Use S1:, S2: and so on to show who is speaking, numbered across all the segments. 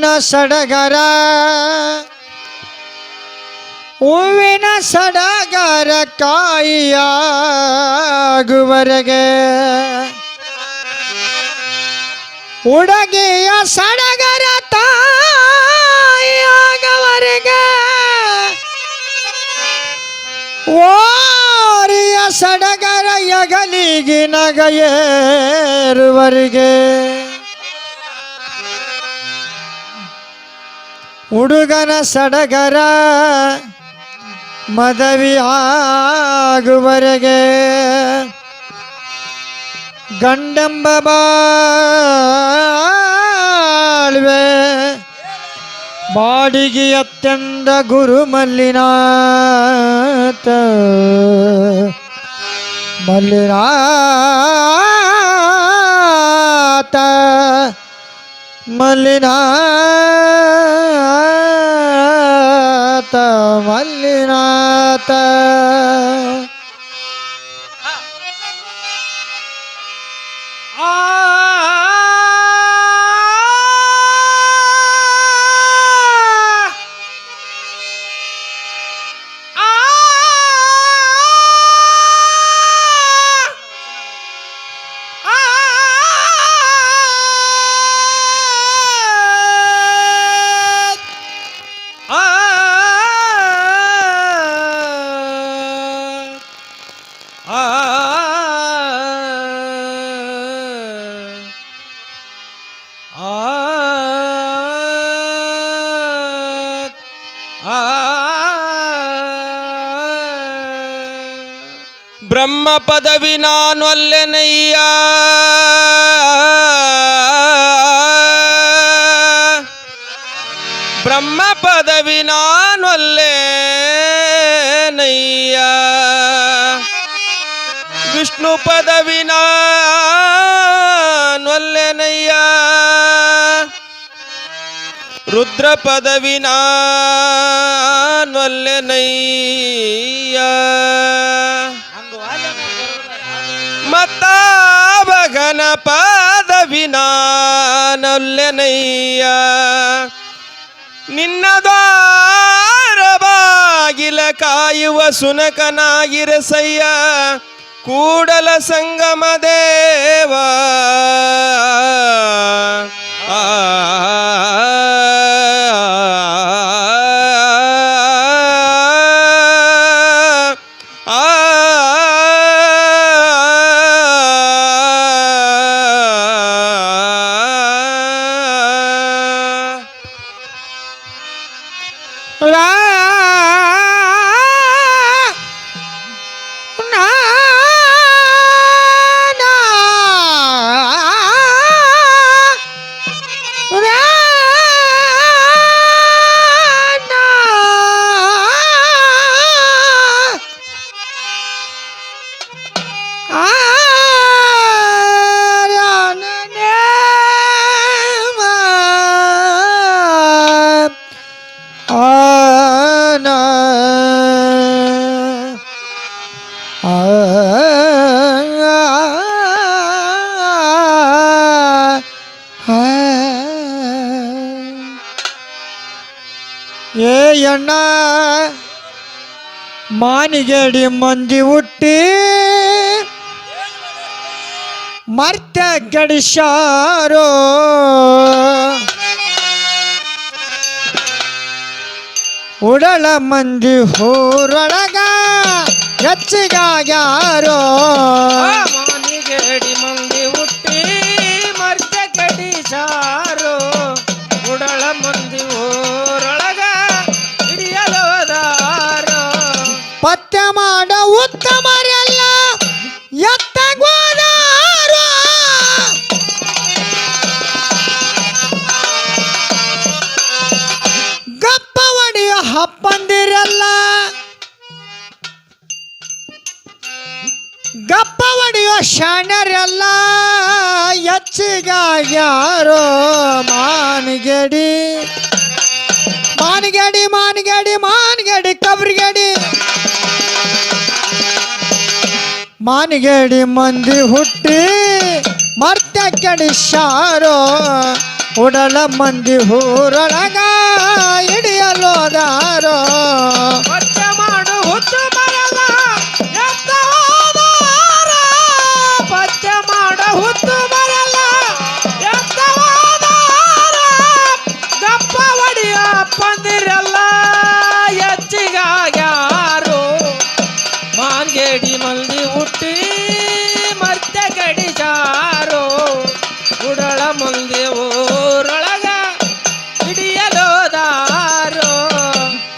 S1: ಹೂವಿನ ಸಡಗರ ಹೂವಿನ ಸಡಗರ ಕಾಯಿಯಾಗುವರೆಗೆ ಹುಡುಗಿಯ ಸಡಗರ ತಾಯಿಯಾಗವರೆಗೆ ಓರಿಯ ಸಡಗರ ಯಗಲಿಗಿ ನಗಯೇರುವರೆಗೆ ಹುಡುಗನ ಸಡಗರ ಮದವಿ ಆಗುವರೆಗೆ ಗಂಡಂಬ ಬಾಳ್ವೆ ಬಾಡಿಗೆ ಅತ್ಯಂತ ಗುರು ಮಲ್ಲಿನಾಥ. ಮಲ್ಲಿನಾಥ ಮಲ್ಲಿನಾಥ ಮಲ್ಲಿನಾಥ.
S2: பரம பதவி நான் வல்லனையா? பிரம்ம பதவி நான் வல்லனையா? விஷ்ணு பதவி நான் வல்லனையா? ருத்ர பதவி நான் வல்லனையா? ಭಗನ ಪಾದ ವಿನಾನಲ್ಲೆನಯ್ಯ. ನಿನ್ನ ಬಾಗಿಲ ಕಾಯುವ ಸುನಕನಾಗಿರಸಯ್ಯ. ಕೂಡಲ ಸಂಗಮ ದೇವ.
S1: ಏ ಅಣ್ಣ ಮಾನಿಗೇಡಿ ಮಂದಿ ಹುಟ್ಟಿ ಮರ್ತ ಗಡಿಸಾರೋ ಉಡಳ ಮಂದಿ ಹೋರೊಳಗ ಹೆಚ್ಚಿಗಾಗ್ಯಾರೋ
S2: ಮಾನಿಗೇಡಿ
S1: ಶಾಣ್ಯರೆಲ್ಲ ಹೆಚ್ಚಿಗಾಗ್ಯಾರೋ ಮಾನಗೇಡಿ. ಮಾನಿಗೇಡಿ, ಮಾನ್ಗಡಿ ಮಾನ್ಗಡಿ, ಕಬ್ರಿಗೇಡಿ. ಮಾನಿಗೇಡಿ ಮಂದಿ ಹುಟ್ಟಿ ಮರ್ತ ಕೆಡಿಸಾರೋ ಉಡಲ ಮಂದಿ ಊರೊಳಗ ಹಿಡಿಯಲೋದಾರೋ.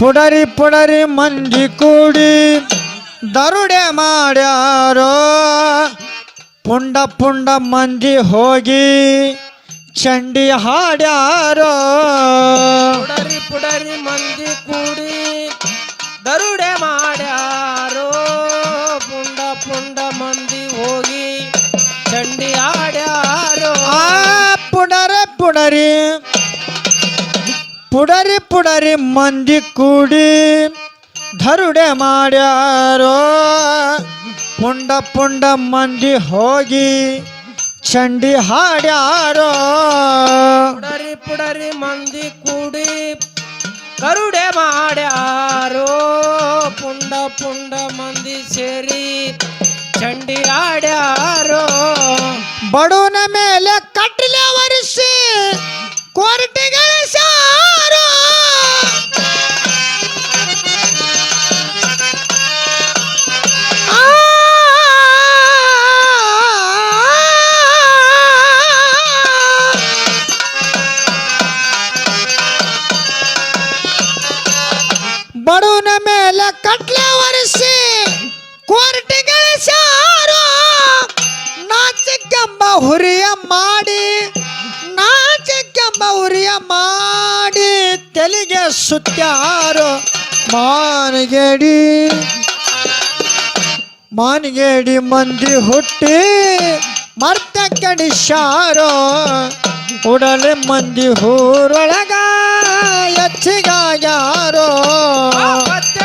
S1: ಪುಡರಿ ಪುಡರಿ ಮಂದಿ ಕೂಡಿ ದರುಡೆ ಮಾಡ್ಯಾರೋ. ಪುಂಡ ಪುಂಡ ಮಂದಿ ಹೋಗಿ ಚಂಡಿ ಹಾಡ್ಯಾರೋ.
S3: ಪುಡರಿ ಪುಡರಿ ಮಂದಿ ಕೂಡಿ ದರುಡೆ ಮಾಡ್ಯಾರೋ. ಪುಂಡ ಪುಂಡ ಮಂದಿ ಹೋಗಿ ಚಂಡಿ ಹಾಡ್ಯಾರೋ.
S1: ಆ ಪುಡರ ಪುಡರಿ ಪುಡರಿ ಪುಡರಿ ಮಂದಿ ಕೂಡಿ ಧರುಡೆ ಮಾಡ್ಯಾರೋ. ಪುಂಡ ಪುಂಡ ಮಂದಿ ಹೋಗಿ ಚಂಡಿ ಹಾಡ್ಯಾರೋ.
S3: ಪುಡರಿ ಪುಡರಿ ಮಂದಿ ಕೂಡಿ ಕರುಡೆ ಮಾಡ್ಯಾರೋ. ಪುಂಡ ಪುಂಡ ಮಂದಿ ಸೇರಿ ಚಂಡಿ ಹಾಡ್ಯಾರೋ.
S1: ಬಡವನ ಮೇಲೆ ಕಟ್ಟಲೆ ಒರೆಸಿ ಕೋರ್ಟಿಗಳ ಹುರಿಯ ಮಾಡಿ ತೆಲಿಗೆ ಸುತ್ತಾರೋ. ಮಾನಗೇಡಿ ಮಾನಗೇಡಿ ಮಂದಿ ಹುಟ್ಟಿ ಮರ್ತ ಕಡಿಸಾರೋ ಉಡಲೆ ಮಂದಿ ಊರೊಳಗ ಹೆಚ್ಚಿಗಾಗ್ಯಾರೋ.
S3: ಪತ್ತೆ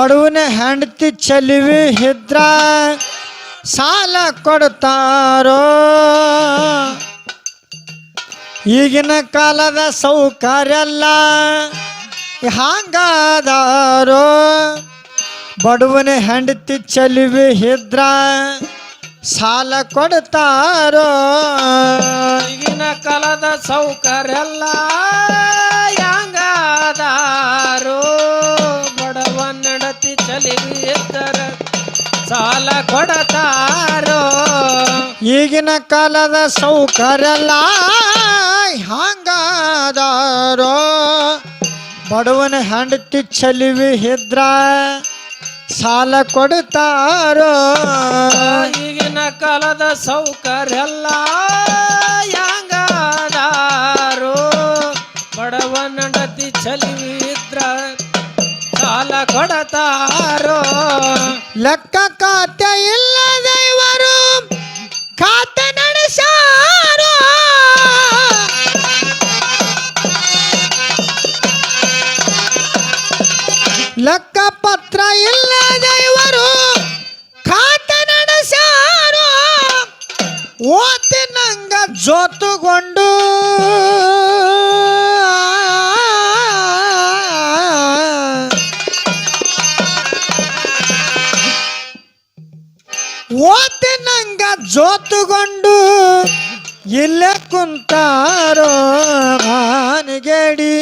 S1: ಬಡವನ ಹೆಂಡತಿ ಚಲಿವಿ ಹಿದ್ರ ಸಾಲ ಕೊಡ್ತಾರೋ? ಈಗಿನ ಕಾಲದ ಸೌಕರ್ಯ ಹಾಂಗಾದಾರೋ ಬಡವನ ಹೆಂಡತಿ ಚಲಿವಿ ಹಿದ್ರ ಸಾಲ ಕೊಡ್ತಾರೋ?
S3: ಈಗಿನ ಕಾಲದ ಸೌಕರ್ಯಲ್ಲ ಕೊಡತಾರೋ
S1: ಈಗಿನ ಕಾಲದ ಸೌಕರ್ಯ ಹಂಗಾದಾರೋ? ಬಡವನ ಹೆಂಡತಿ ಚಲಿವಿ ಹೆದ್ರ ಸಾಲ ಕೊಡ್ತಾರೋ?
S3: ಈಗಿನ ಕಾಲದ ಸೌಕರ್ಯಲ್ಲ
S1: ಇಲ್ಲದ ಇವರು ಖಾತೆ ನಡೆಸಾರೋ ಓತಿನಂಗ ಜೋತುಗೊಂಡು ಓತಿನಂಗ ಜೋತುಗೊಂಡು ಇಲ್ಲೇ ಕುಂತಾರೋ ಭಾನಿಗೇಡಿ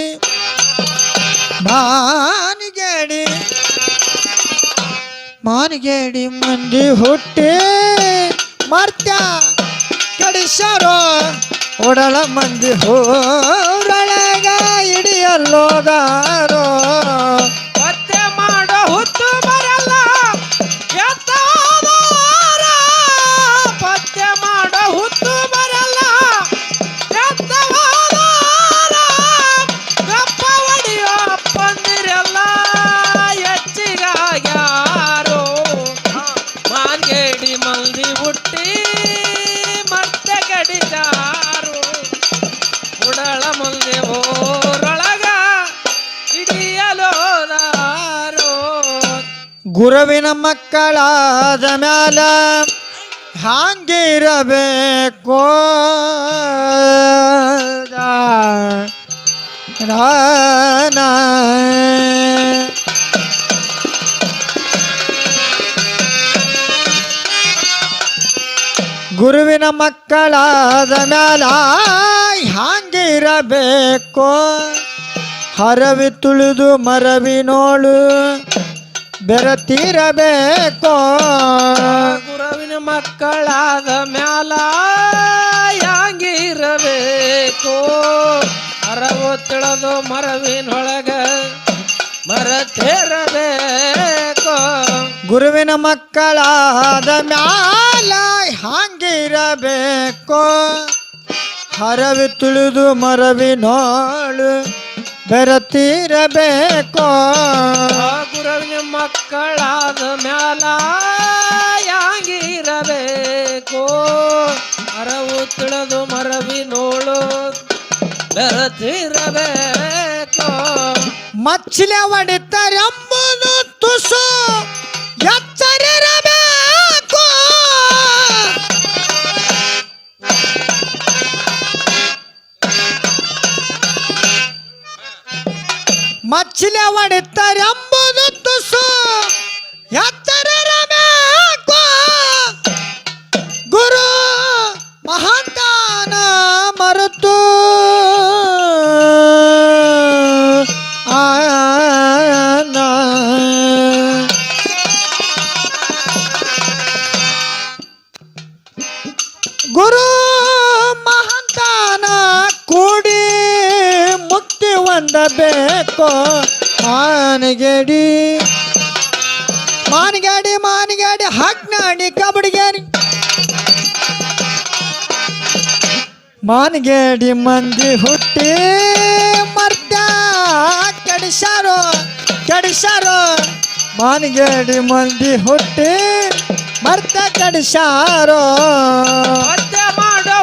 S1: ಭಾನಿಗೇಡಿ ಮಾನಿಗೇಡಿ ಮಂದಿ ಹುಟ್ಟಿ ಮರ್ತ್ಯ ಕಡಿಸರೋ ಒಡಳ ಮಂದಿ ಹೋರೊಳಗ ಹಿಡಿಯಲ್ಲೋದಾರೋ ಮಕ್ಕಳಾದ ಮ್ಯಾಲ ಹಾಂಗಿರಬೇಕು. ಗುರುವಿನ ಮಕ್ಕಳಾದ ಮ್ಯಾಲ ಹಾಂಗಿರಬೇಕು. ಹರವಿ ತುಳಿದು ಮರವಿನೋಳು ಬೆರತಿರಬೇಕು.
S3: ಗುರುವಿನ ಮಕ್ಕಳಾದ ಮ್ಯಾಲ ಯಾಂಗಿರಬೇಕು. ಅರವು ತಿಳದು ಮರವಿನೊಳಗ ಮರತಿರಬೇಕು.
S1: ಗುರುವಿನ ಮಕ್ಕಳಾದ ಮ್ಯಾಲ ಹಾಂಗಿರಬೇಕು ಹರವಿ ತುಳಿದು ಮರವಿನೋಳು ಬೆರತಿರಬೇಕು?
S3: ಗುರುವಿನ ಮಕ್ಕಳಾದ ಮ್ಯಾಲ ಯಾಂಗಿರಬೇಕು? ಅರವು ತಿಳಿದು ಮರವಿ ನೋಳು ಬೆರತಿರಬೇಕು?
S1: ಮಚ್ಚಲೆ ಹೊಡಿತಾರೆಂಬುದು ತುಸು ಎಚ್ಚರಿರಬೇಕು ಮಚ್ಚಲೆ ಎಂಬುದು ತುಸು ಎಚ್ಚರಿರಬೇಕು ಮಾನ್ಗೇಡಿ ಮಂದಿ ಹುಟ್ಟಿ ಮರ್ತ ಕೆಡಿಸಾರೋ ಕೆಡಿಸಾರೋ ಮಾನ್ಗೇಡಿ ಮಂದಿ ಹುಟ್ಟಿ ಮರ್ತ ಕೆಡಿಸಾರೋ
S3: ಮಾಡೋ